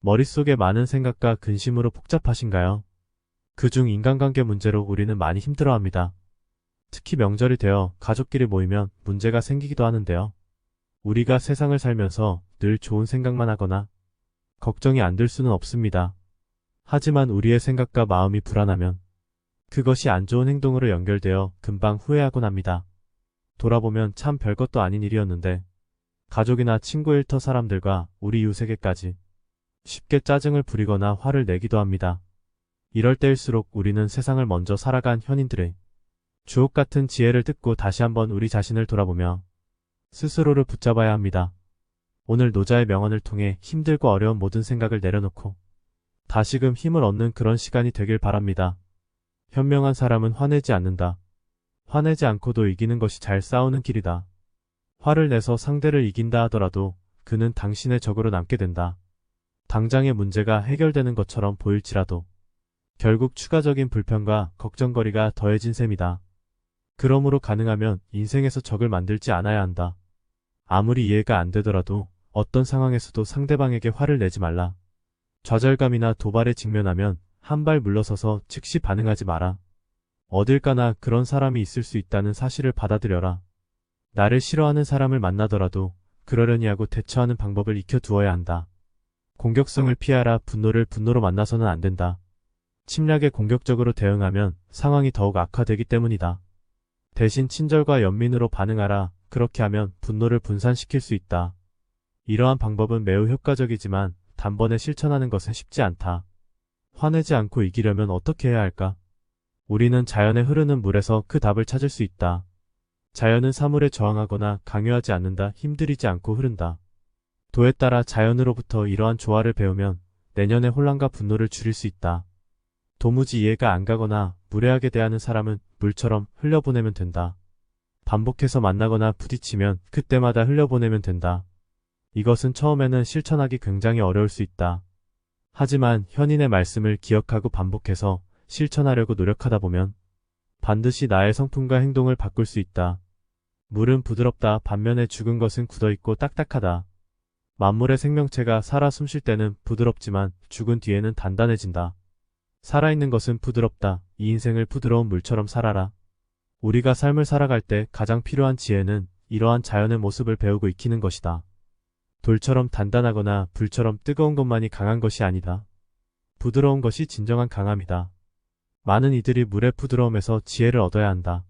머릿속에 많은 생각과 근심으로 복잡하신가요? 그중 인간관계 문제로 우리는 많이 힘들어합니다. 특히 명절이 되어 가족끼리 모이면 문제가 생기기도 하는데요. 우리가 세상을 살면서 늘 좋은 생각만 하거나 걱정이 안 될 수는 없습니다. 하지만 우리의 생각과 마음이 불안하면 그것이 안 좋은 행동으로 연결되어 금방 후회하곤 합니다. 돌아보면 참 별것도 아닌 일이었는데 가족이나 친구 일터 사람들과 우리 이웃에게까지 쉽게 짜증을 부리거나 화를 내기도 합니다. 이럴 때일수록 우리는 세상을 먼저 살아간 현인들의 주옥 같은 지혜를 듣고 다시 한번 우리 자신을 돌아보며 스스로를 붙잡아야 합니다. 오늘 노자의 명언을 통해 힘들고 어려운 모든 생각을 내려놓고 다시금 힘을 얻는 그런 시간이 되길 바랍니다. 현명한 사람은 화내지 않는다. 화내지 않고도 이기는 것이 잘 싸우는 길이다. 화를 내서 상대를 이긴다 하더라도 그는 당신의 적으로 남게 된다. 당장의 문제가 해결되는 것처럼 보일지라도 결국 추가적인 불편과 걱정거리가 더해진 셈이다. 그러므로 가능하면 인생에서 적을 만들지 않아야 한다. 아무리 이해가 안 되더라도 어떤 상황에서도 상대방에게 화를 내지 말라. 좌절감이나 도발에 직면하면 한 발 물러서서 즉시 반응하지 마라. 어딜 가나 그런 사람이 있을 수 있다는 사실을 받아들여라. 나를 싫어하는 사람을 만나더라도 그러려니 하고 대처하는 방법을 익혀 두어야 한다. 공격성을 피하라 분노를 분노로 만나서는 안 된다. 침략에 공격적으로 대응하면 상황이 더욱 악화되기 때문이다. 대신 친절과 연민으로 반응하라. 그렇게 하면 분노를 분산시킬 수 있다. 이러한 방법은 매우 효과적이지만 단번에 실천하는 것은 쉽지 않다. 화내지 않고 이기려면 어떻게 해야 할까? 우리는 자연에 흐르는 물에서 그 답을 찾을 수 있다. 자연은 사물에 저항하거나 강요하지 않는다, 힘들이지 않고 흐른다. 도에 따라 자연으로부터 이러한 조화를 배우면 내년의 혼란과 분노를 줄일 수 있다. 도무지 이해가 안 가거나 무례하게 대하는 사람은 물처럼 흘려보내면 된다. 반복해서 만나거나 부딪히면 그때마다 흘려보내면 된다. 이것은 처음에는 실천하기 굉장히 어려울 수 있다. 하지만 현인의 말씀을 기억하고 반복해서 실천하려고 노력하다 보면 반드시 나의 성품과 행동을 바꿀 수 있다. 물은 부드럽다 반면에 죽은 것은 굳어있고 딱딱하다. 만물의 생명체가 살아 숨쉴 때는 부드럽지만 죽은 뒤에는 단단해진다. 살아있는 것은 부드럽다. 이 인생을 부드러운 물처럼 살아라. 우리가 삶을 살아갈 때 가장 필요한 지혜는 이러한 자연의 모습을 배우고 익히는 것이다. 돌처럼 단단하거나 불처럼 뜨거운 것만이 강한 것이 아니다. 부드러운 것이 진정한 강함이다. 많은 이들이 물의 부드러움에서 지혜를 얻어야 한다.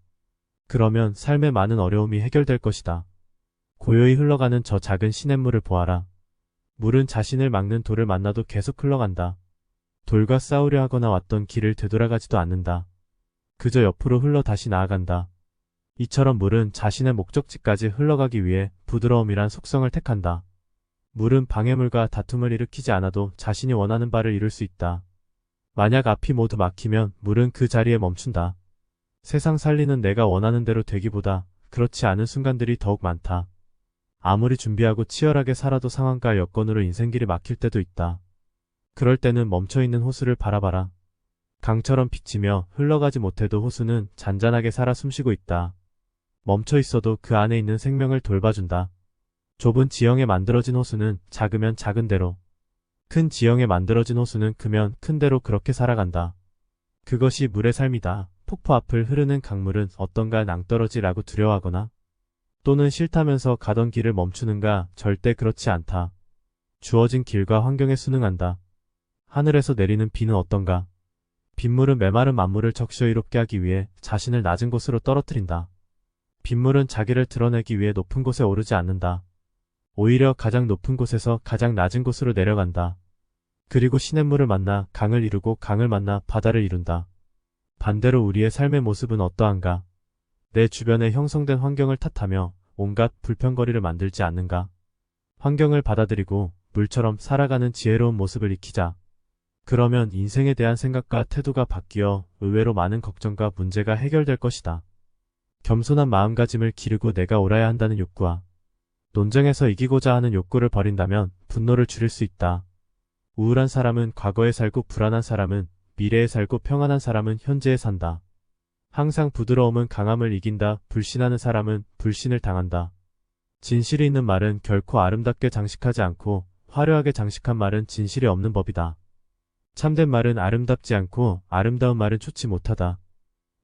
그러면 삶의 많은 어려움이 해결될 것이다. 고요히 흘러가는 저 작은 시냇물을 보아라. 물은 자신을 막는 돌을 만나도 계속 흘러간다. 돌과 싸우려 하거나 왔던 길을 되돌아가지도 않는다. 그저 옆으로 흘러 다시 나아간다. 이처럼 물은 자신의 목적지까지 흘러가기 위해 부드러움이란 속성을 택한다. 물은 방해물과 다툼을 일으키지 않아도 자신이 원하는 바를 이룰 수 있다. 만약 앞이 모두 막히면 물은 그 자리에 멈춘다. 세상 살리는 내가 원하는 대로 되기보다 그렇지 않은 순간들이 더욱 많다. 아무리 준비하고 치열하게 살아도 상황과 여건으로 인생길이 막힐 때도 있다. 그럴 때는 멈춰있는 호수를 바라봐라. 강처럼 비치며 흘러가지 못해도 호수는 잔잔하게 살아 숨쉬고 있다. 멈춰 있어도 그 안에 있는 생명을 돌봐준다. 좁은 지형에 만들어진 호수는 작으면 작은 대로, 큰 지형에 만들어진 호수는 크면 큰 대로 그렇게 살아간다. 그것이 물의 삶이다. 폭포 앞을 흐르는 강물은 어떤가 낭떠러지라고 두려워하거나 또는 싫다면서 가던 길을 멈추는가 절대 그렇지 않다. 주어진 길과 환경에 순응한다. 하늘에서 내리는 비는 어떤가? 빗물은 메마른 만물을 적셔이롭게 하기 위해 자신을 낮은 곳으로 떨어뜨린다. 빗물은 자기를 드러내기 위해 높은 곳에 오르지 않는다. 오히려 가장 높은 곳에서 가장 낮은 곳으로 내려간다. 그리고 시냇물을 만나 강을 이루고 강을 만나 바다를 이룬다. 반대로 우리의 삶의 모습은 어떠한가? 내 주변에 형성된 환경을 탓하며 온갖 불편거리를 만들지 않는가? 환경을 받아들이고 물처럼 살아가는 지혜로운 모습을 익히자. 그러면 인생에 대한 생각과 태도가 바뀌어 의외로 많은 걱정과 문제가 해결될 것이다. 겸손한 마음가짐을 기르고 내가 옳아야 한다는 욕구와 논쟁에서 이기고자 하는 욕구를 버린다면 분노를 줄일 수 있다. 우울한 사람은 과거에 살고 불안한 사람은 미래에 살고 평안한 사람은 현재에 산다. 항상 부드러움은 강함을 이긴다. 불신하는 사람은 불신을 당한다. 진실이 있는 말은 결코 아름답게 장식하지 않고 화려하게 장식한 말은 진실이 없는 법이다. 참된 말은 아름답지 않고 아름다운 말은 좋지 못하다.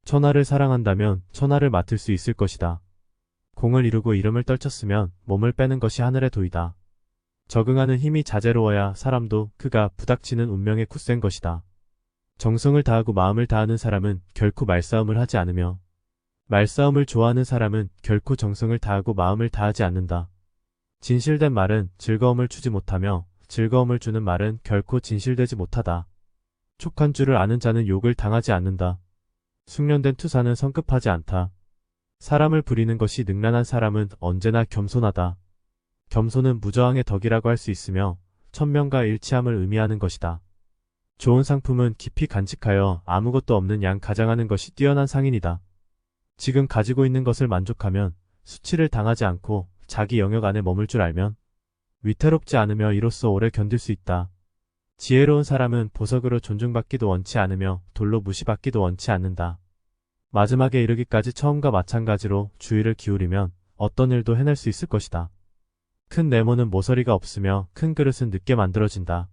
천하를 사랑한다면 천하를 맡을 수 있을 것이다. 공을 이루고 이름을 떨쳤으면 몸을 빼는 것이 하늘의 도이다. 적응하는 힘이 자제로워야 사람도 그가 부닥치는 운명에 굳센 것이다. 정성을 다하고 마음을 다하는 사람은 결코 말싸움을 하지 않으며 말싸움을 좋아하는 사람은 결코 정성을 다하고 마음을 다하지 않는다. 진실된 말은 즐거움을 주지 못하며 즐거움을 주는 말은 결코 진실되지 못하다. 촉한 줄을 아는 자는 욕을 당하지 않는다. 숙련된 투사는 성급하지 않다. 사람을 부리는 것이 능란한 사람은 언제나 겸손하다. 겸손은 무저항의 덕이라고 할 수 있으며 천명과 일치함을 의미하는 것이다. 좋은 상품은 깊이 간직하여 아무것도 없는 양 가장하는 것이 뛰어난 상인이다. 지금 가지고 있는 것을 만족하면 수치를 당하지 않고 자기 영역 안에 머물 줄 알면 위태롭지 않으며 이로써 오래 견딜 수 있다. 지혜로운 사람은 보석으로 존중받기도 원치 않으며 돌로 무시받기도 원치 않는다. 마지막에 이르기까지 처음과 마찬가지로 주의를 기울이면 어떤 일도 해낼 수 있을 것이다. 큰 네모는 모서리가 없으며 큰 그릇은 늦게 만들어진다.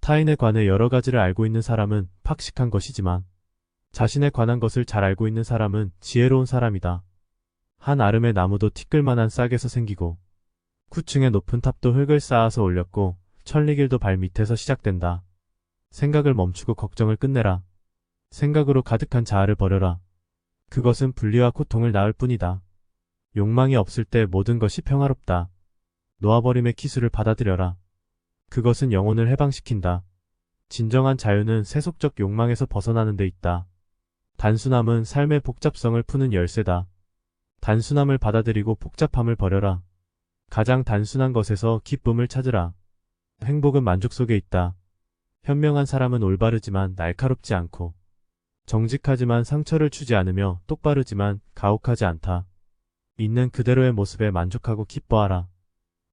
타인에 관해 여러 가지를 알고 있는 사람은 팍식한 것이지만 자신에 관한 것을 잘 알고 있는 사람은 지혜로운 사람이다. 한 아름의 나무도 티끌만한 싹에서 생기고 구층의 높은 탑도 흙을 쌓아서 올렸고 천리길도 발 밑에서 시작된다. 생각을 멈추고 걱정을 끝내라. 생각으로 가득한 자아를 버려라. 그것은 분리와 고통을 낳을 뿐이다. 욕망이 없을 때 모든 것이 평화롭다. 놓아버림의 기술을 받아들여라. 그것은 영혼을 해방시킨다. 진정한 자유는 세속적 욕망에서 벗어나는 데 있다. 단순함은 삶의 복잡성을 푸는 열쇠다. 단순함을 받아들이고 복잡함을 버려라. 가장 단순한 것에서 기쁨을 찾으라. 행복은 만족 속에 있다. 현명한 사람은 올바르지만 날카롭지 않고 정직하지만 상처를 주지 않으며 똑바르지만 가혹하지 않다. 있는 그대로의 모습에 만족하고 기뻐하라.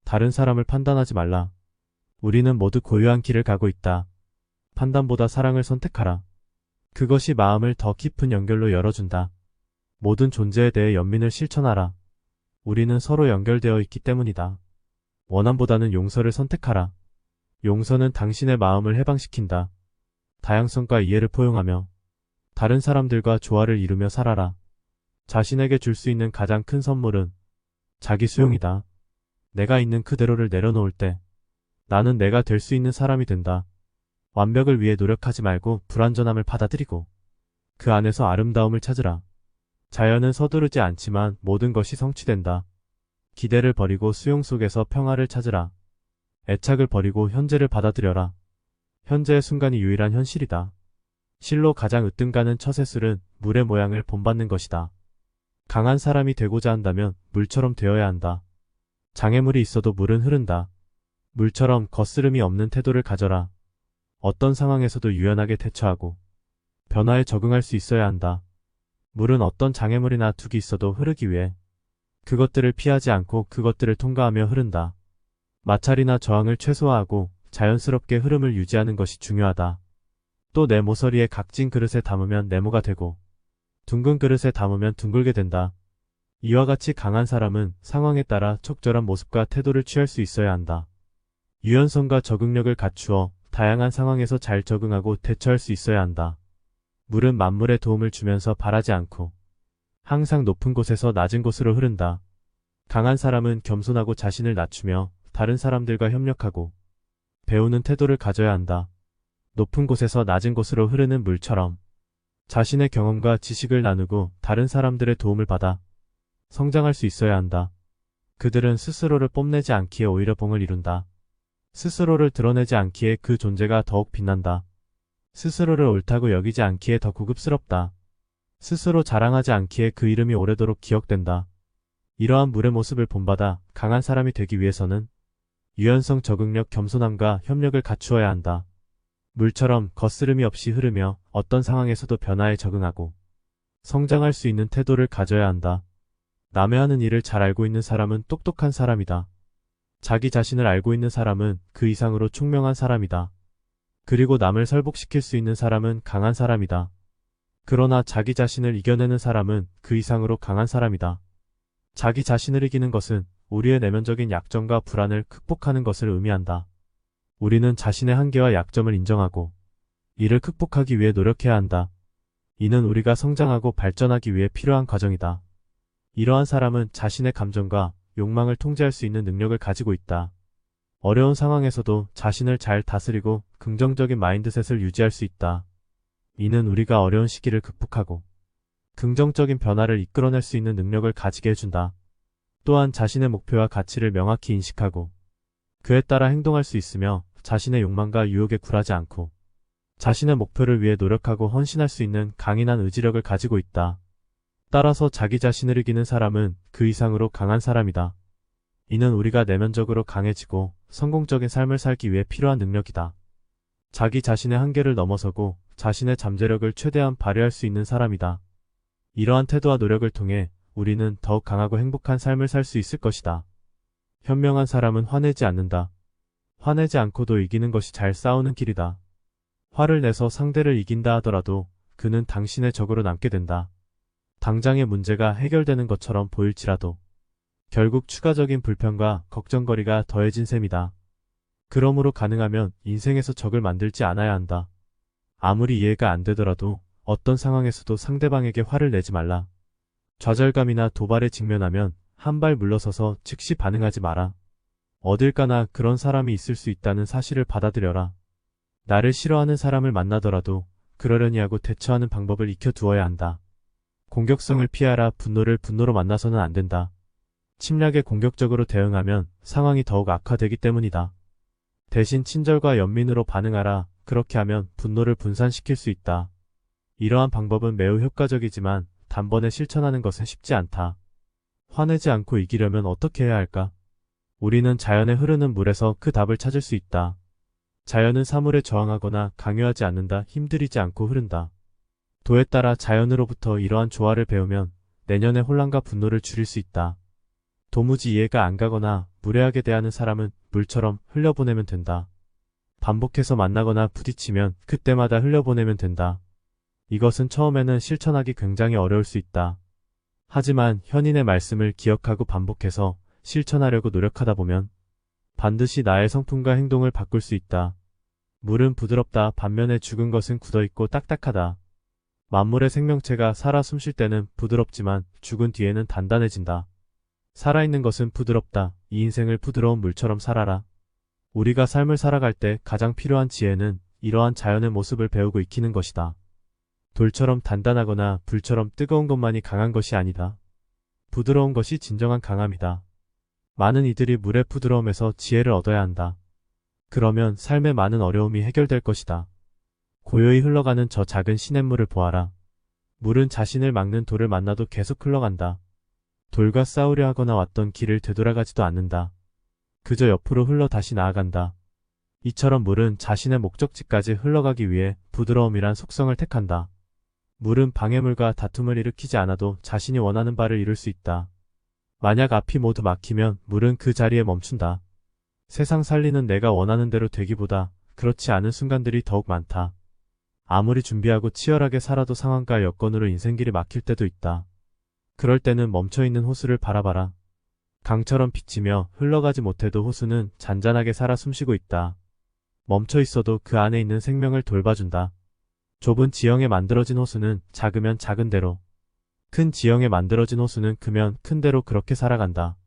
다른 사람을 판단하지 말라. 우리는 모두 고유한 길을 가고 있다. 판단보다 사랑을 선택하라. 그것이 마음을 더 깊은 연결로 열어준다. 모든 존재에 대해 연민을 실천하라. 우리는 서로 연결되어 있기 때문이다. 원함보다는 용서를 선택하라. 용서는 당신의 마음을 해방시킨다. 다양성과 이해를 포용하며 다른 사람들과 조화를 이루며 살아라. 자신에게 줄 수 있는 가장 큰 선물은 자기 수용이다. 내가 있는 그대로를 내려놓을 때 나는 내가 될 수 있는 사람이 된다. 완벽을 위해 노력하지 말고 불완전함을 받아들이고 그 안에서 아름다움을 찾으라. 자연은 서두르지 않지만 모든 것이 성취된다. 기대를 버리고 수용 속에서 평화를 찾으라. 애착을 버리고 현재를 받아들여라. 현재의 순간이 유일한 현실이다. 실로 가장 으뜸가는 처세술은 물의 모양을 본받는 것이다. 강한 사람이 되고자 한다면 물처럼 되어야 한다. 장애물이 있어도 물은 흐른다. 물처럼 거스름이 없는 태도를 가져라. 어떤 상황에서도 유연하게 대처하고 변화에 적응할 수 있어야 한다. 물은 어떤 장애물이나 둑이 있어도 흐르기 위해 그것들을 피하지 않고 그것들을 통과하며 흐른다. 마찰이나 저항을 최소화하고 자연스럽게 흐름을 유지하는 것이 중요하다. 또 내 모서리에 각진 그릇에 담으면 네모가 되고 둥근 그릇에 담으면 둥글게 된다. 이와 같이 강한 사람은 상황에 따라 적절한 모습과 태도를 취할 수 있어야 한다. 유연성과 적응력을 갖추어 다양한 상황에서 잘 적응하고 대처할 수 있어야 한다. 물은 만물에 도움을 주면서 바라지 않고 항상 높은 곳에서 낮은 곳으로 흐른다. 강한 사람은 겸손하고 자신을 낮추며 다른 사람들과 협력하고 배우는 태도를 가져야 한다. 높은 곳에서 낮은 곳으로 흐르는 물처럼 자신의 경험과 지식을 나누고 다른 사람들의 도움을 받아 성장할 수 있어야 한다. 그들은 스스로를 뽐내지 않기에 오히려 봉을 이룬다. 스스로를 드러내지 않기에 그 존재가 더욱 빛난다. 스스로를 옳다고 여기지 않기에 더 구급스럽다. 스스로 자랑하지 않기에 그 이름이 오래도록 기억된다. 이러한 물의 모습을 본받아 강한 사람이 되기 위해서는 유연성, 적응력, 겸손함과 협력을 갖추어야 한다. 물처럼 거스름이 없이 흐르며 어떤 상황에서도 변화에 적응하고 성장할 수 있는 태도를 가져야 한다. 남의 하는 일을 잘 알고 있는 사람은 똑똑한 사람이다. 자기 자신을 알고 있는 사람은 그 이상으로 총명한 사람이다. 그리고 남을 설복시킬 수 있는 사람은 강한 사람이다. 그러나 자기 자신을 이겨내는 사람은 그 이상으로 강한 사람이다. 자기 자신을 이기는 것은 우리의 내면적인 약점과 불안을 극복하는 것을 의미한다. 우리는 자신의 한계와 약점을 인정하고 이를 극복하기 위해 노력해야 한다. 이는 우리가 성장하고 발전하기 위해 필요한 과정이다. 이러한 사람은 자신의 감정과 욕망을 통제할 수 있는 능력을 가지고 있다. 어려운 상황에서도 자신을 잘 다스리고 긍정적인 마인드셋을 유지할 수 있다. 이는 우리가 어려운 시기를 극복하고 긍정적인 변화를 이끌어낼 수 있는 능력을 가지게 해준다. 또한 자신의 목표와 가치를 명확히 인식하고 그에 따라 행동할 수 있으며 자신의 욕망과 유혹에 굴하지 않고 자신의 목표를 위해 노력하고 헌신할 수 있는 강인한 의지력을 가지고 있다. 따라서 자기 자신을 이기는 사람은 그 이상으로 강한 사람이다. 이는 우리가 내면적으로 강해지고 성공적인 삶을 살기 위해 필요한 능력이다. 자기 자신의 한계를 넘어서고 자신의 잠재력을 최대한 발휘할 수 있는 사람이다. 이러한 태도와 노력을 통해 우리는 더욱 강하고 행복한 삶을 살 수 있을 것이다. 현명한 사람은 화내지 않는다. 화내지 않고도 이기는 것이 잘 싸우는 길이다. 화를 내서 상대를 이긴다 하더라도 그는 당신의 적으로 남게 된다. 당장의 문제가 해결되는 것처럼 보일지라도 결국 추가적인 불편과 걱정거리가 더해진 셈이다. 그러므로 가능하면 인생에서 적을 만들지 않아야 한다. 아무리 이해가 안 되더라도 어떤 상황에서도 상대방에게 화를 내지 말라. 좌절감이나 도발에 직면하면 한 발 물러서서 즉시 반응하지 마라. 어딜 가나 그런 사람이 있을 수 있다는 사실을 받아들여라. 나를 싫어하는 사람을 만나더라도 그러려니 하고 대처하는 방법을 익혀 두어야 한다. 공격성을 피하라 분노를 분노로 만나서는 안 된다. 침략에 공격적으로 대응하면 상황이 더욱 악화되기 때문이다. 대신 친절과 연민으로 반응하라. 그렇게 하면 분노를 분산시킬 수 있다. 이러한 방법은 매우 효과적이지만 단번에 실천하는 것은 쉽지 않다. 화내지 않고 이기려면 어떻게 해야 할까? 우리는 자연에 흐르는 물에서 그 답을 찾을 수 있다. 자연은 사물에 저항하거나 강요하지 않는다, 힘들이지 않고 흐른다. 도에 따라 자연으로부터 이러한 조화를 배우면 내년의 혼란과 분노를 줄일 수 있다. 도무지 이해가 안 가거나 무례하게 대하는 사람은 물처럼 흘려보내면 된다. 반복해서 만나거나 부딪히면 그때마다 흘려보내면 된다. 이것은 처음에는 실천하기 굉장히 어려울 수 있다. 하지만 현인의 말씀을 기억하고 반복해서 실천하려고 노력하다 보면 반드시 나의 성품과 행동을 바꿀 수 있다. 물은 부드럽다 반면에 죽은 것은 굳어있고 딱딱하다. 만물의 생명체가 살아 숨쉴 때는 부드럽지만 죽은 뒤에는 단단해진다. 살아있는 것은 부드럽다. 이 인생을 부드러운 물처럼 살아라. 우리가 삶을 살아갈 때 가장 필요한 지혜는 이러한 자연의 모습을 배우고 익히는 것이다. 돌처럼 단단하거나 불처럼 뜨거운 것만이 강한 것이 아니다. 부드러운 것이 진정한 강함이다. 많은 이들이 물의 부드러움에서 지혜를 얻어야 한다. 그러면 삶의 많은 어려움이 해결될 것이다. 고요히 흘러가는 저 작은 시냇물을 보아라. 물은 자신을 막는 돌을 만나도 계속 흘러간다. 돌과 싸우려 하거나 왔던 길을 되돌아가지도 않는다. 그저 옆으로 흘러 다시 나아간다. 이처럼 물은 자신의 목적지까지 흘러가기 위해 부드러움이란 속성을 택한다. 물은 방해물과 다툼을 일으키지 않아도 자신이 원하는 바를 이룰 수 있다. 만약 앞이 모두 막히면 물은 그 자리에 멈춘다. 세상 살리는 내가 원하는 대로 되기보다 그렇지 않은 순간들이 더욱 많다. 아무리 준비하고 치열하게 살아도 상황과 여건으로 인생길이 막힐 때도 있다. 그럴 때는 멈춰있는 호수를 바라봐라. 강처럼 비치며 흘러가지 못해도 호수는 잔잔하게 살아 숨쉬고 있다. 멈춰 있어도 그 안에 있는 생명을 돌봐준다. 좁은 지형에 만들어진 호수는 작으면 작은 대로, 큰 지형에 만들어진 호수는 크면 큰 대로 그렇게 살아간다.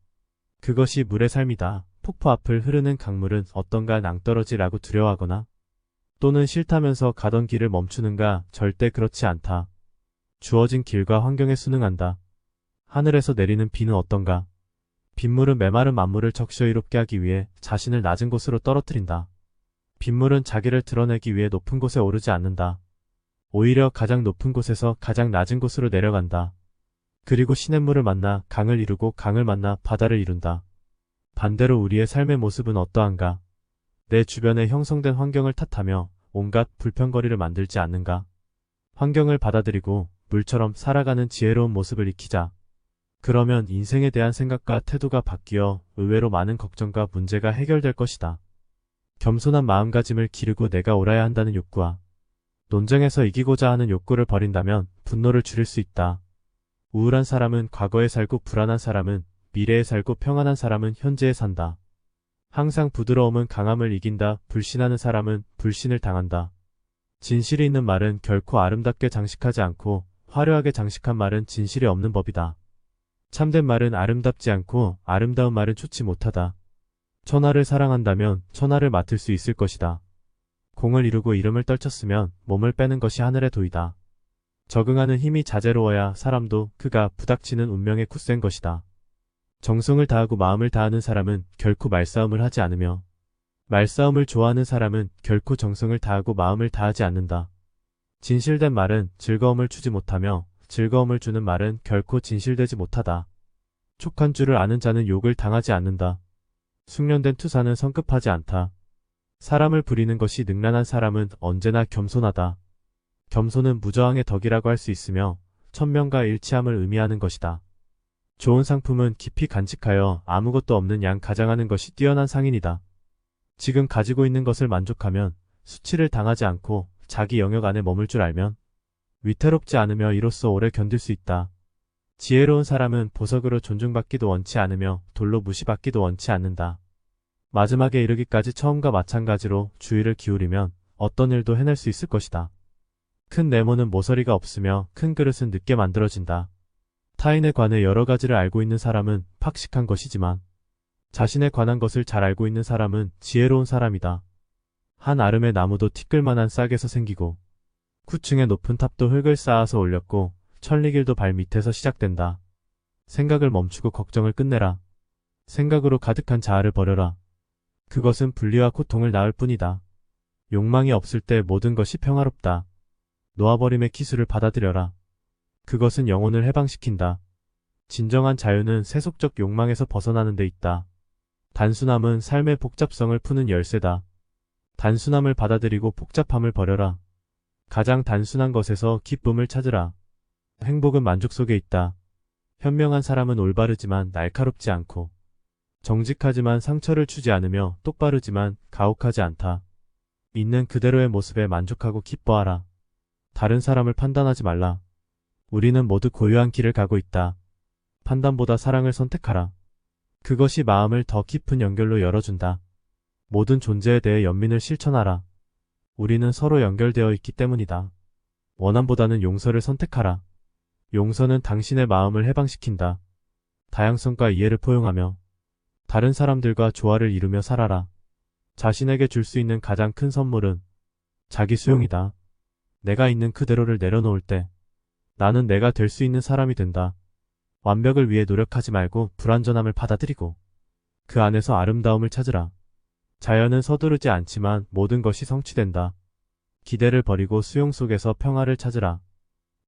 그것이 물의 삶이다. 폭포 앞을 흐르는 강물은 어떤가 낭떠러지라고 두려워하거나 또는 싫다면서 가던 길을 멈추는가 절대 그렇지 않다. 주어진 길과 환경에 순응한다. 하늘에서 내리는 비는 어떤가? 빗물은 메마른 만물을 적셔이롭게 하기 위해 자신을 낮은 곳으로 떨어뜨린다. 빗물은 자기를 드러내기 위해 높은 곳에 오르지 않는다. 오히려 가장 높은 곳에서 가장 낮은 곳으로 내려간다. 그리고 시냇물을 만나 강을 이루고 강을 만나 바다를 이룬다. 반대로 우리의 삶의 모습은 어떠한가? 내 주변에 형성된 환경을 탓하며 온갖 불편거리를 만들지 않는가? 환경을 받아들이고 물처럼 살아가는 지혜로운 모습을 익히자. 그러면 인생에 대한 생각과 태도가 바뀌어 의외로 많은 걱정과 문제가 해결될 것이다. 겸손한 마음가짐을 기르고 내가 옳아야 한다는 욕구와 논쟁에서 이기고자 하는 욕구를 버린다면 분노를 줄일 수 있다. 우울한 사람은 과거에 살고 불안한 사람은 미래에 살고 평안한 사람은 현재에 산다. 항상 부드러움은 강함을 이긴다. 불신하는 사람은 불신을 당한다. 진실이 있는 말은 결코 아름답게 장식하지 않고 화려하게 장식한 말은 진실이 없는 법이다. 참된 말은 아름답지 않고 아름다운 말은 좋지 못하다. 천하를 사랑한다면 천하를 맡을 수 있을 것이다. 공을 이루고 이름을 떨쳤으면 몸을 빼는 것이 하늘의 도이다. 적응하는 힘이 자제로워야 사람도 그가 부닥치는 운명에 굳센 것이다. 정성을 다하고 마음을 다하는 사람은 결코 말싸움을 하지 않으며 말싸움을 좋아하는 사람은 결코 정성을 다하고 마음을 다하지 않는다. 진실된 말은 즐거움을 주지 못하며 즐거움을 주는 말은 결코 진실되지 못하다. 촉한 줄을 아는 자는 욕을 당하지 않는다. 숙련된 투사는 성급하지 않다. 사람을 부리는 것이 능란한 사람은 언제나 겸손하다. 겸손은 무저항의 덕이라고 할 수 있으며 천명과 일치함을 의미하는 것이다. 좋은 상품은 깊이 간직하여 아무것도 없는 양 가장하는 것이 뛰어난 상인이다. 지금 가지고 있는 것을 만족하면 수치를 당하지 않고 자기 영역 안에 머물 줄 알면 위태롭지 않으며 이로써 오래 견딜 수 있다. 지혜로운 사람은 보석으로 존중받기도 원치 않으며 돌로 무시받기도 원치 않는다. 마지막에 이르기까지 처음과 마찬가지로 주의를 기울이면 어떤 일도 해낼 수 있을 것이다. 큰 네모는 모서리가 없으며 큰 그릇은 늦게 만들어진다. 타인에 관해 여러 가지를 알고 있는 사람은 팍식한 것이지만 자신에 관한 것을 잘 알고 있는 사람은 지혜로운 사람이다. 한 아름의 나무도 티끌만한 싹에서 생기고 구층의 높은 탑도 흙을 쌓아서 올렸고 천리길도 발 밑에서 시작된다. 생각을 멈추고 걱정을 끝내라. 생각으로 가득한 자아를 버려라. 그것은 분리와 고통을 낳을 뿐이다. 욕망이 없을 때 모든 것이 평화롭다. 놓아버림의 기술을 받아들여라. 그것은 영혼을 해방시킨다. 진정한 자유는 세속적 욕망에서 벗어나는 데 있다. 단순함은 삶의 복잡성을 푸는 열쇠다. 단순함을 받아들이고 복잡함을 버려라. 가장 단순한 것에서 기쁨을 찾으라. 행복은 만족 속에 있다. 현명한 사람은 올바르지만 날카롭지 않고 정직하지만 상처를 주지 않으며 똑바르지만 가혹하지 않다. 있는 그대로의 모습에 만족하고 기뻐하라. 다른 사람을 판단하지 말라. 우리는 모두 고유한 길을 가고 있다. 판단보다 사랑을 선택하라. 그것이 마음을 더 깊은 연결로 열어준다. 모든 존재에 대해 연민을 실천하라. 우리는 서로 연결되어 있기 때문이다. 원함보다는 용서를 선택하라. 용서는 당신의 마음을 해방시킨다. 다양성과 이해를 포용하며 다른 사람들과 조화를 이루며 살아라. 자신에게 줄 수 있는 가장 큰 선물은 자기 수용이다. 내가 있는 그대로를 내려놓을 때 나는 내가 될 수 있는 사람이 된다. 완벽을 위해 노력하지 말고 불완전함을 받아들이고 그 안에서 아름다움을 찾으라. 자연은 서두르지 않지만 모든 것이 성취된다. 기대를 버리고 수용 속에서 평화를 찾으라.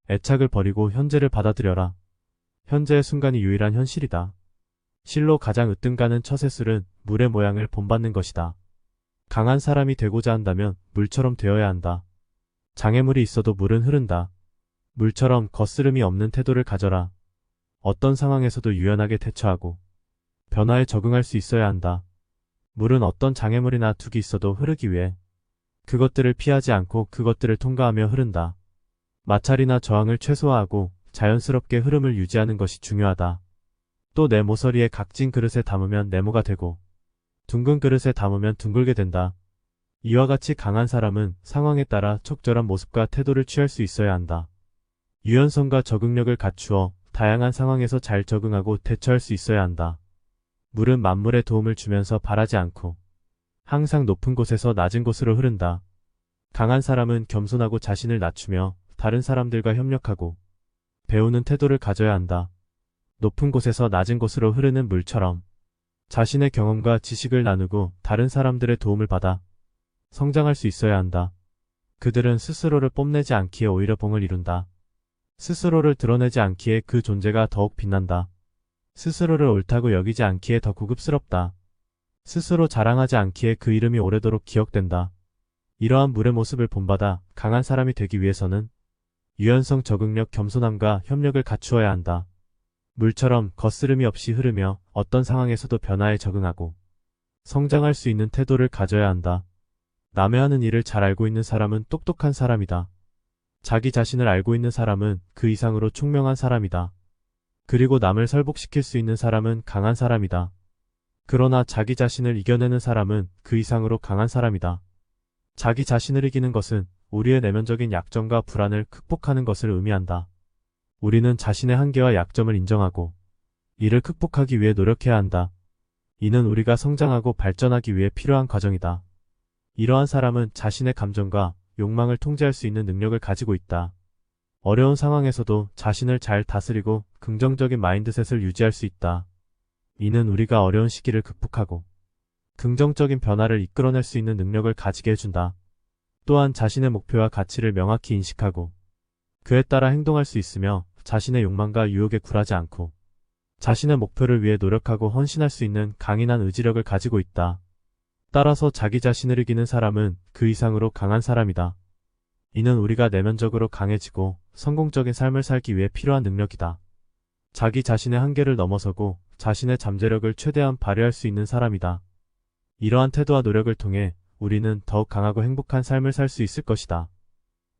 애착을 버리고 현재를 받아들여라. 현재의 순간이 유일한 현실이다. 실로 가장 으뜸가는 처세술은 물의 모양을 본받는 것이다. 강한 사람이 되고자 한다면 물처럼 되어야 한다. 장애물이 있어도 물은 흐른다. 물처럼 거스름이 없는 태도를 가져라. 어떤 상황에서도 유연하게 대처하고 변화에 적응할 수 있어야 한다. 물은 어떤 장애물이나 둑이 있어도 흐르기 위해 그것들을 피하지 않고 그것들을 통과하며 흐른다. 마찰이나 저항을 최소화하고 자연스럽게 흐름을 유지하는 것이 중요하다. 또 내 모서리에 각진 그릇에 담으면 네모가 되고 둥근 그릇에 담으면 둥글게 된다. 이와 같이 강한 사람은 상황에 따라 적절한 모습과 태도를 취할 수 있어야 한다. 유연성과 적응력을 갖추어 다양한 상황에서 잘 적응하고 대처할 수 있어야 한다. 물은 만물에 도움을 주면서 바라지 않고 항상 높은 곳에서 낮은 곳으로 흐른다. 강한 사람은 겸손하고 자신을 낮추며 다른 사람들과 협력하고 배우는 태도를 가져야 한다. 높은 곳에서 낮은 곳으로 흐르는 물처럼 자신의 경험과 지식을 나누고 다른 사람들의 도움을 받아 성장할 수 있어야 한다. 그들은 스스로를 뽐내지 않기에 오히려 봉을 이룬다. 스스로를 드러내지 않기에 그 존재가 더욱 빛난다. 스스로를 옳다고 여기지 않기에 더 구급스럽다. 스스로 자랑하지 않기에 그 이름이 오래도록 기억된다. 이러한 물의 모습을 본받아 강한 사람이 되기 위해서는 유연성 적응력 겸손함과 협력을 갖추어야 한다. 물처럼 거스름이 없이 흐르며 어떤 상황에서도 변화에 적응하고 성장할 수 있는 태도를 가져야 한다. 남의 하는 일을 잘 알고 있는 사람은 똑똑한 사람이다. 자기 자신을 알고 있는 사람은 그 이상으로 총명한 사람이다. 그리고 남을 설복시킬 수 있는 사람은 강한 사람이다. 그러나 자기 자신을 이겨내는 사람은 그 이상으로 강한 사람이다. 자기 자신을 이기는 것은 우리의 내면적인 약점과 불안을 극복하는 것을 의미한다. 우리는 자신의 한계와 약점을 인정하고 이를 극복하기 위해 노력해야 한다. 이는 우리가 성장하고 발전하기 위해 필요한 과정이다. 이러한 사람은 자신의 감정과 욕망을 통제할 수 있는 능력을 가지고 있다. 어려운 상황에서도 자신을 잘 다스리고 긍정적인 마인드셋을 유지할 수 있다. 이는 우리가 어려운 시기를 극복하고 긍정적인 변화를 이끌어낼 수 있는 능력을 가지게 해준다. 또한 자신의 목표와 가치를 명확히 인식하고 그에 따라 행동할 수 있으며 자신의 욕망과 유혹에 굴하지 않고 자신의 목표를 위해 노력하고 헌신할 수 있는 강인한 의지력을 가지고 있다. 따라서 자기 자신을 이기는 사람은 그 이상으로 강한 사람이다. 이는 우리가 내면적으로 강해지고 성공적인 삶을 살기 위해 필요한 능력이다. 자기 자신의 한계를 넘어서고 자신의 잠재력을 최대한 발휘할 수 있는 사람이다. 이러한 태도와 노력을 통해 우리는 더욱 강하고 행복한 삶을 살 수 있을 것이다.